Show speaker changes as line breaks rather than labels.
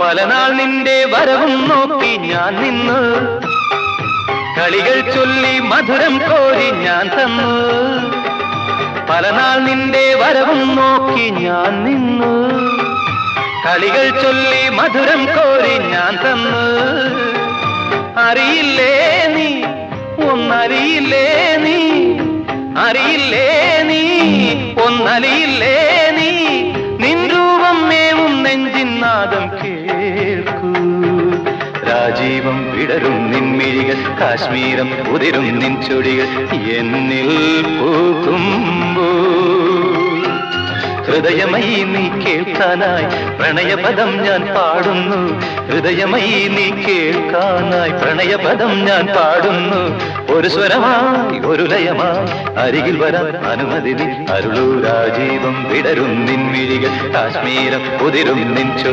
പല നാൾ നിന്റെ വരവും നോക്കി ഞാൻ നിന്നു. കളികൾ ചൊല്ലി മധുരം കോരി ഞാൻ തന്നു. പല നാൾ നിന്റെ വരവും നോക്കി ഞാൻ നിന്നു. കളികൾ ചൊല്ലി മധുരം കോരി ഞാൻ തന്നു. അറിയില്ലേ? കേൾക്കൂ. രാജീവം വിടരും നിൻമിഴികൾ കാശ്മീരം ഉതിരും നിൻ ചൊടികൾ എന്നിൽ പോകുമ്പോ ഹൃദയമയി നീ കേൾക്കാനായി പ്രണയപദം ഞാൻ പാടുന്നു. ഹൃദയമയി നീ കേൾക്കാനായി പ്രണയപദം ഞാൻ പാടുന്നു. ഒരു സ്വരമായി ഒരു ലയമായി അരികിൽ വരാൻ അനുമതി നീ. അരുളൂ രാജീവം വിടരും നിൻ വിഴികൾ കാശ്മീരം ഉതിരും നിൻ